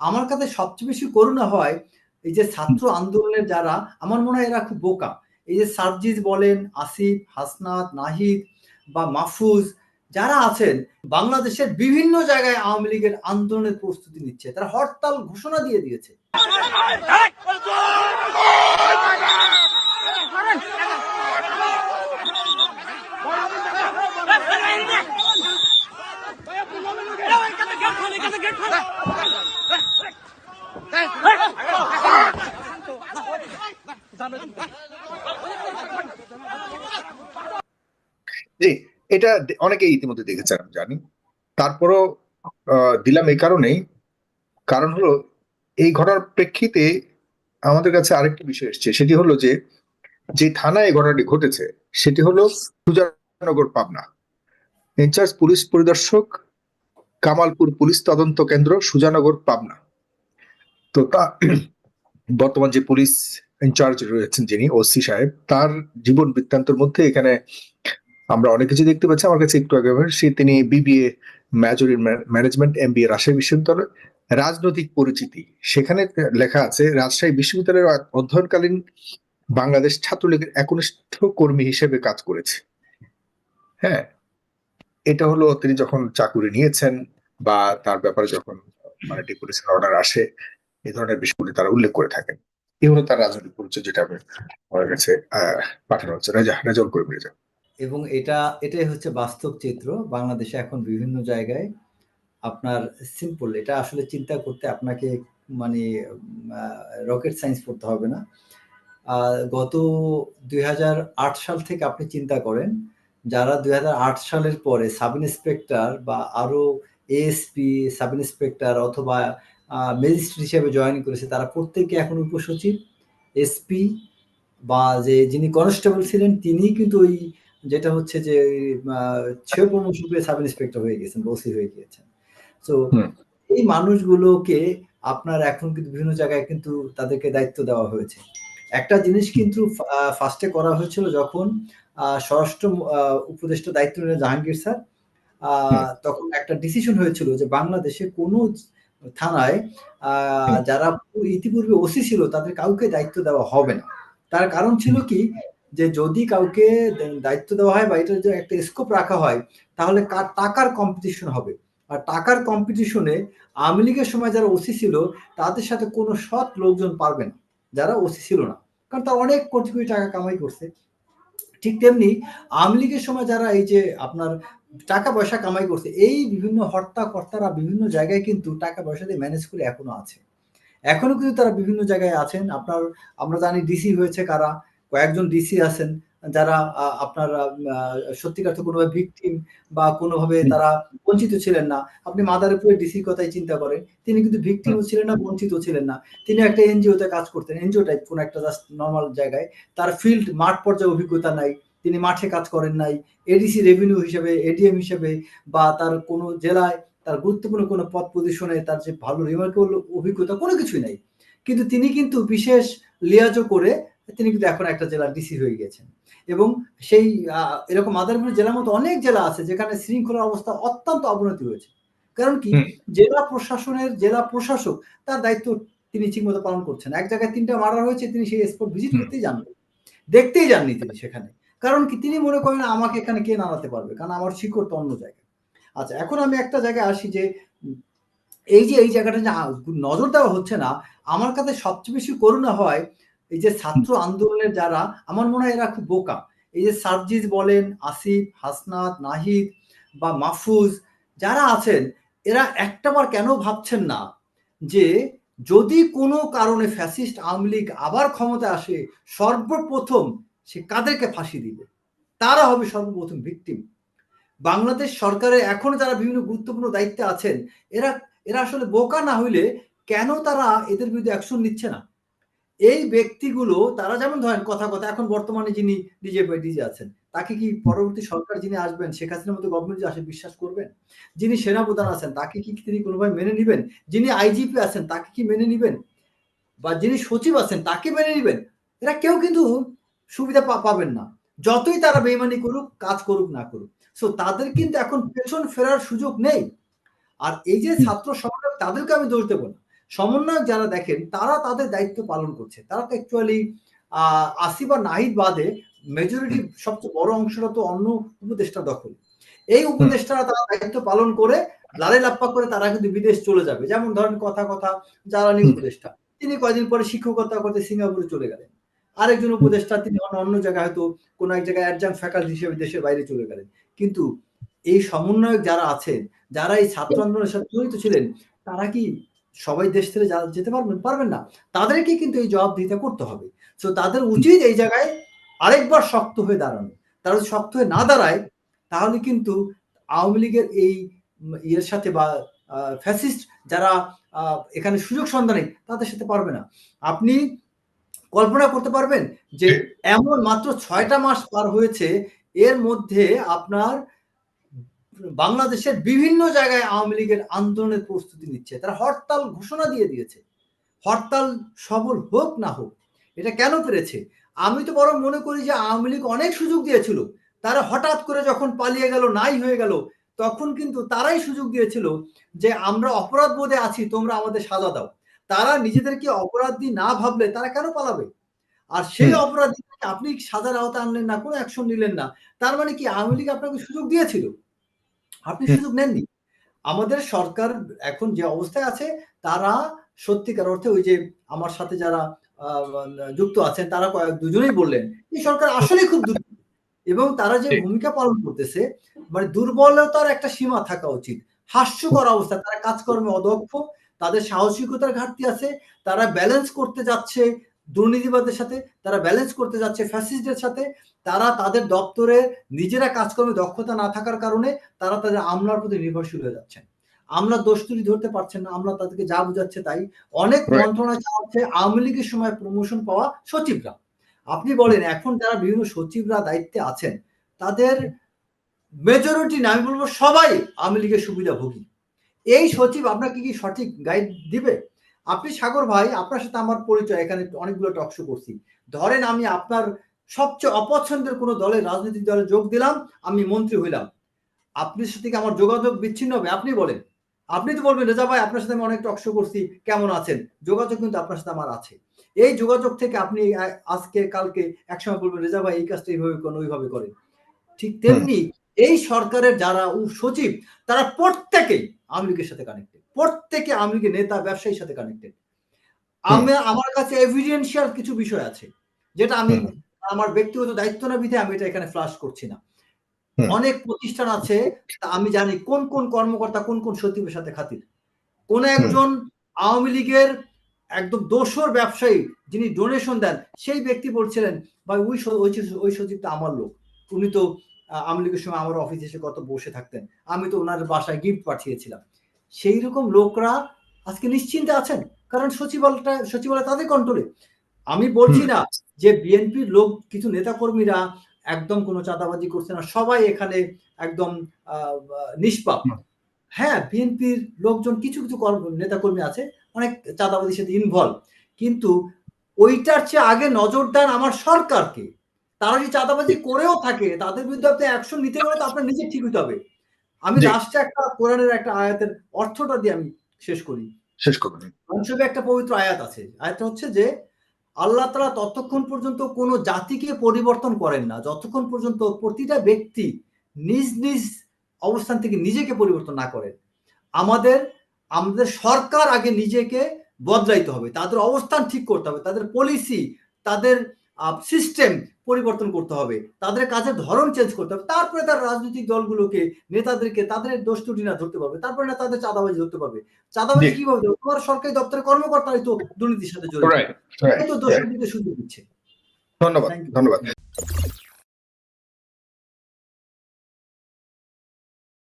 আমার কাছে সবচেয়ে বেশি করুণা হয় এই যে ছাত্র আন্দোলনের যারা আমার মনে হয় এরা খুব বোকা। এই যে সার্জিজ বলেন আসিফ হাসনাত নাহিদ বা মাহফুজ যারা আছেন বাংলাদেশের বিভিন্ন জায়গায় আওয়ামী লীগের আন্দোলনের প্রস্তুতি নিচ্ছে। তারা হরতাল ঘোষণা দিয়ে দিয়েছে। জি, এটা অনেকেই ইতিমধ্যে দেখেছেন, আমি জানি। তারপরও দিলাম এই কারণেই। কারণ হলো, এই ঘটনার প্রেক্ষিতে আমাদের কাছে আরেকটি বিষয় এসছে। সেটি হলো যে যে থানায় ঘটনাটি ঘটেছে, সেটি হলো সুজানগর পাবনা। ইনচার্জ পুলিশ পরিদর্শক, কামালপুর পুলিশ তদন্ত কেন্দ্র, সুজানগর পাবনা। তো তা, বর্তমান যে পুলিশ ইনচার্জ রয়েছেন যিনি, ওসি সাহেব, তার জীবন বৃত্তান্তের মধ্যে এখানে আমরা অনেক কিছু দেখতে পাচ্ছি। আমার কাছে একটু আগে সে তিনি BBA major in management M B Rajshahi বিশ্ববিদ্যালয়। রাজনৈতিক পরিচিতি। সেখানে লেখা আছে, রাজশাহী বিশ্ববিদ্যালয়ের অধ্যয়নকালীন বাংলাদেশ ছাত্রলীগের একনিষ্ঠ কর্মী হিসেবে কাজ করেছে। হ্যাঁ এটা হলো তিনি যখন চাকুরি নিয়েছেন বা তার ব্যাপারে যখন মানে ডিপুটেশন অর্ডার আসে এই ধরনের বিষয়গুলি তারা উল্লেখ করে থাকেন। এই হলো তার রাজনৈতিক পরিচয় যেটা আমি আমার কাছে, আহ, পাঠানো হচ্ছে। রেজা রেজল করে রেজা এবং এটা, এটাই হচ্ছে বাস্তব চিত্র। বাংলাদেশে এখন বিভিন্ন জায়গায় আপনার সিম্পল এটা আসলে চিন্তা করতে আপনাকে মানে রকেট সায়েন্স পড়তে হবে না। গত দুই হাজার আট সাল থেকে আপনি চিন্তা করেন, যারা দু হাজার আট সালের পরে সাব ইন্সপেক্টর বা আরও এএসপি সাব ইন্সপেক্টর অথবা ম্যাজিস্ট্রেট হিসেবে জয়েন করেছে, তারা প্রত্যেকে এখন উপসচিব এসপি বা যে যিনি কনস্টেবল ছিলেন তিনি কিন্তু ওই যেটা হচ্ছে যে ছেলে প্রমোশন সাব ইন্সপেক্টর হয়ে গেছেন ওসি হয়ে গিয়েছেন। তো এই মানুষগুলোকে আপনার এখন কিন্তু বিভিন্ন জায়গায় কিন্তু তাদেরকে দায়িত্ব দেওয়া হয়েছে। একটা জিনিস কিন্তু ফার্স্টে করা হয়েছিল যখন স্বরাষ্ট্র উপদেষ্টা দায়িত্ব নিলেন জাহাঙ্গীর স্যার। তখন একটা ডিসিশন হয়েছিল যে বাংলাদেশে কোনো থানায় যারা ইতিপূর্বে ওসি ছিল তাদের কাউকে দায়িত্ব দেওয়া হবে না। তার কারণ ছিল কি? যে যদি কাউকে দায়িত্ব দেওয়া হয় বা এটা একটা স্কোপ রাখা হয়, তাহলে টাকার কম্পিটিশন হবে। আর টাকার কম্পিটিশনে আওয়ামী লীগের সময় যারা ওসি ছিল, তাদের সাথে কোনো সৎ লোকজন পারবে না। যারা ওসি ছিল না। কারণ তারা অনেক কোটি কোটি টাকা কামাই করছে। ঠিক তেমনি আওয়ামী লীগের সময় যারা এই যে আপনার টাকা পয়সা কামাই করছে, এই বিভিন্ন হর্তা কর্তারা বিভিন্ন জায়গায় কিন্তু টাকা পয়সা দিয়ে ম্যানেজ করে এখনও আছে। এখনও কিন্তু তারা বিভিন্ন জায়গায় আছেন। আপনার, আমরা জানি ডিসি হয়েছে কারা। কয়েকজন ডিসি আছেন যারা আপনার সত্যিকার কোনোভাবে ভিকটিম বা কোনোভাবে তারা বঞ্চিত ছিলেন না। আপনি মাদারীপুরের ডিসির কথাই চিন্তা করেন। তিনি কিন্তু ভিকটিমও ছিলেন না বঞ্চিত ছিলেন না। তিনি একটা এনজিওতে কাজ করতেন এনজিও টাইপ কোনো একটা জাস্ট নর্মাল জায়গায়। তার ফিল্ড মাঠ পর্যায়ে অভিজ্ঞতা নাই। তিনি মাঠে কাজ করেন নাই। এডিসি রেভিনিউ হিসেবে এডিএম হিসেবে বা তার কোনো জেলায় তার গুরুত্বপূর্ণ কোনো পদ পজিশনে তার যে ভালো রিমার্কেবল অভিজ্ঞতা কোনো কিছুই নাই। কিন্তু তিনি কিন্তু বিশেষ লিয়াজও করে তিনি কিন্তু এখন একটা জেলার ডিসি হয়ে গেছেন। এবং সেই এরকম মাদারীপুর জেলার মতো অনেক জেলা আছে যেখানে শৃঙ্খলার অবস্থা অত্যন্ত অবনতি হয়েছে। কারণ কি? জেলা প্রশাসনের জেলা প্রশাসক তার দায়িত্ব তিনি ঠিকমতো পালন করছেন এক জায়গায় তিনটা মারা হয়েছে তিনি সেই স্পট ভিজিট করতেই যাননি। দেখতেই যাননি তিনি সেখানে। কারণ কি? তিনি মনে করেন আমাকে এখানে কে নাড়াতে পারবে? কারণ আমার শিকড় তো অন্য জায়গায়। আচ্ছা এখন আমি একটা জায়গায় আসি যে এই যে এই জায়গাটা যে নজর দেওয়া হচ্ছে না আমার কাছে সবচেয়ে বেশি করুণা হয় এই যে ছাত্র আন্দোলনের যারা, আমার মনে হয় এরা খুব বোকা। এই যে সার্জিজ বলেন, আসিফ, হাসনাত, নাহিদ বা মাহফুজ, যারা আছেন, এরা একটাবার কেন ভাবছেন না যে যদি কোনো কারণে ফ্যাসিস্ট আওয়ামী লীগ আবার ক্ষমতা আসে, সর্বপ্রথম সে কাদেরকে ফাঁসি দিবে? তারা হবে সর্বপ্রথম ভিকটিম বাংলাদেশ সরকারের এখন যারা বিভিন্ন গুরুত্বপূর্ণ দায়িত্বে আছেন, এরা এরা আসলে বোকা না হইলে কেন তারা এদের বিরুদ্ধে অ্যাকশন নিচ্ছে না? এই ব্যক্তিগুলো, তারা যেমন ধরেন কথা কথা, এখন বর্তমানে যিনি ডিজে ডিজে আছেন, তাকে কি পরবর্তী সরকার যিনি আসবেন, শেখ হাসিনার মতো গভর্নমেন্ট আসে, বিশ্বাস করবেন? যিনি সেনাপ্রধান আছেন, তাকে কি তিনি কোনোভাবে মেনে নিবেন? যিনি আইজিপি আছেন, তাকে কি মেনে নিবেন? বা যিনি সচিব আছেন, তাকে মেনে নিবেন? এরা কেউ কিন্তু সুবিধা পাবেন না। যতই তারা বেইমানি করুক, কাজ করুক, না করুক। সো তাদের কিন্তু এখন পেছন ফেরার সুযোগ নেই। আর এই যে ছাত্র সমাজ তাদেরকে আমি দোষ দেবো না। সমন্বয়ক যারা দেখেন তারা তাদের দায়িত্ব পালন করছে। তারা তো অ্যাকচুয়ালি আসি বা নাহিদ বাদে মেজরিটি সবচেয়ে বড় অংশটা তো অন্য উপদেষ্টা দখল। এই উপদেষ্টারা তারা দায়িত্ব পালন করে লালে লাপ্পা করে তারা কিন্তু বিদেশ চলে যাবে। যেমন ধরেন কথা কথা জ্বালানি উপদেষ্টা। তিনি কয়দিন পরে শিক্ষকতা করতে সিঙ্গাপুরে চলে গেলেন। আরেকজন উপদেষ্টা তিনি অন্য অন্য জায়গায় হয়তো কোনো এক জায়গায় অ্যাডজাম ফ্যাকাল্টি হিসেবে দেশের বাইরে চলে গেলেন। কিন্তু এই সমন্বয়ক যারা আছেন যারা এই ছাত্র আন্দোলনের সাথে জড়িত ছিলেন তারা কি সবাই দেশ ছেড়ে যেতে পারবেন পারবেন না। তাদেরকে কিন্তু এই জবাবদিহিতা করতে হবে। তো তাদের উচিত এই জায়গায় আরেকবার শক্ত হয়ে দাঁড়ানো। তারা যদি শক্ত হয়ে না দাঁড়ায় তাহলে কিন্তু আওয়ামী লীগের এই ইয়ের সাথে বা ফ্যাসিস্ট যারা এখানে সুযোগ সন্ধানে তাদের সাথে পারবে না। আপনি কল্পনা করতে পারবেন যে এমন মাত্র ছয়টা মাস পার হয়েছে এর মধ্যে আপনার বাংলাদেশের বিভিন্ন জায়গায় আওয়ামী লীগের আন্দোলনের প্রস্তুতি নিচ্ছে। তারা হরতাল ঘোষণা দিয়ে দিয়েছে। হরতাল সফল হোক না হোক এটা কেন পেরেছে আমি তো বরং মনে করি যে আওয়ামী লীগ অনেক সুযোগ দিয়েছিল। তারা হঠাৎ করে যখন পালিয়ে গেল নাই হয়ে গেল তখন কিন্তু তারাই সুযোগ দিয়েছিল যে আমরা অপরাধ বোধে আছি তোমরা আমাদের সাজা দাও। তারা নিজেদেরকে অপরাধী না ভাবলে তারা কেন পালাবে? আর সেই অপরাধী আপনি সাজার আওতা আনলেন না কোনো অ্যাকশন নিলেন না তার মানে কি আওয়ামী লীগ আপনাকে সুযোগ দিয়েছিল? আপনি সুযোগ নেননি। আমাদের সরকার এখন যে অবস্থায় আছে তারা সত্যিকার অর্থে ওই যে আমার সাথে যারা যুক্ত আছেন তারা কয়েক দুজনেই বললেন এই সরকার আসলে খুব দুর্বল। এবং তারা যে ভূমিকা পালন করতেছে মানে দুর্বলতার একটা সীমা থাকা উচিত। হাস্যকর অবস্থা তারা কাজকর্মে অদক্ষ তাদের সাহসিকতার ঘাটতি আছে তারা ব্যালেন্স করতে যাচ্ছে দুর্নীতিবাদের সাথে তারা ব্যালেন্স করতে যাচ্ছে ফ্যাসিস্টদের সাথে তারা তাদের দপ্তরে নিজেরা কাজকর্মে দক্ষতা না থাকার কারণে তারা তাদের আমলার প্রতি নির্ভরশীল হয়ে যাচ্ছেন। আমলা দোষ তুলি ধরতে পারছেন না আমলা তাদেরকে যা বুঝাচ্ছে তাই। অনেক মন্ত্রণালয় চালাচ্ছে আওয়ামী লীগের সময় প্রমোশন পাওয়া সচিবরা। আপনি বলেন এখন যারা বিভিন্ন সচিবরা দায়িত্বে আছেন তাদের মেজরিটি না আমি বলব সবাই আওয়ামী লীগের সুবিধাভোগী। এই সচিব আপনাকে কি সঠিক গাইড দিবে? আপনি সাগর ভাই আপনার সাথে আমার পরিচয় এখানে অনেকগুলো টকশো করছি। ধরেন আমি আপনার সবচেয়ে অপছন্দের কোনো দলের রাজনৈতিক দলে যোগ দিলাম আমি মন্ত্রী হইলাম। আপনার সাথে আমার যোগাযোগ বিচ্ছিন্ন হবে? আপনি বলেন। আপনি তো বলবেন রেজা ভাই আপনার সাথে আমি অনেক টকশো করছি কেমন আছেন? যোগাযোগ কিন্তু আপনার সাথে আমার আছে। এই যোগাযোগ থেকে আপনি আজকে কালকে একসময় বলবেন রেজা ভাই এই কাজটা এইভাবে করেন ওইভাবে করেন। ঠিক তেমনি এই সরকারের যারা সচিব তারা প্রত্যেকেই আওয়ামী লীগের সাথে কানেক্টেড প্রত্যেকে আওয়ামী লীগের নেতা ব্যবসায়ীর সাথে কানেক্টেড আমি আমার কাছে এভিডেন্সিয়াল কিছু বিষয় আছে যেটা আমি আমার ব্যক্তিগত দায়িত্ব না বিধে আমি এটা এখানে ফ্লাশ করছি না। অনেক প্রতিষ্ঠান আছে আমি জানি কোন কোন কর্মকর্তা কোন কোন সচিবের সাথে খাতির। কোন একজন আওয়ামী লীগের একদম দোষর ব্যবসায়ী যিনি ডোনেশন দেন সেই ব্যক্তি বলছিলেন ভাই ওই ওই সচিবটা আমার লোক। উনি তো আওয়ামী লীগের সময় আমার অফিসে এসে কত বসে থাকতেন। আমি তো ওনার বাসায় গিফট পাঠিয়েছিলাম। সেই রকম লোকরা আজকে নিশ্চিন্তে আছেন। কারণ সচিবালয়টা সচিবালয় তাদের কন্ট্রোলে আমি বলছি না যে বিএনপির লোক কিছু নেতাকর্মীরা একদম কোনো চাঁদাবাজি করছে না। সবাই এখানে একদম নিষ্পাপ। হ্যাঁ বিএনপির লোকজন কিছু কিছু নেতাকর্মী আছে অনেক চাঁদাবাজির সাথে ইনভলভ কিন্তু ওইটার চেয়ে আগে নজর দেন আমার সরকারকে। তারা যদি চাঁদাবাজি করেও থাকে তাদের বিরুদ্ধে আপনি অ্যাকশন নিতে পারে তো আপনার নিজে ঠিক হতে হবে। আমি লাস্টে একটা কোরআনের একটা আয়াতের অর্থটা দিয়ে আমি শেষ করি। শেষ করবেন একটা পবিত্র আয়াত আছে। আয়াতটা হচ্ছে যে আল্লাহ তালা ততক্ষণ পর্যন্ত কোনো জাতিকে পরিবর্তন করেন না। যতক্ষণ পর্যন্ত প্রতিটা ব্যক্তি নিজ নিজ অবস্থান থেকে নিজেকে পরিবর্তন না করেন আমাদের আমাদের সরকার আগে নিজেকে বদলাইতে হবে। তাদের অবস্থান ঠিক করতে হবে। তাদের পলিসি তাদের সিস্টেম পরিবর্তন করতে হবে তাদের কাজের ধরন চেঞ্জ করতে হবে তারপরে তার রাজনৈতিক দলগুলোকে নেতাদেরকে তাদের দোষ ত্রুটি না ধরতে পারবে তারপরে না তাদের চাঁদাবাজি ধরতে পারবে। চাঁদাবাজি কীভাবে তোমার সরকারি দপ্তরের কর্মকর্তারাই তো দুর্নীতির সাথে জড়িত। তো দোষ সুযোগ দিচ্ছে। ধন্যবাদ ধন্যবাদ।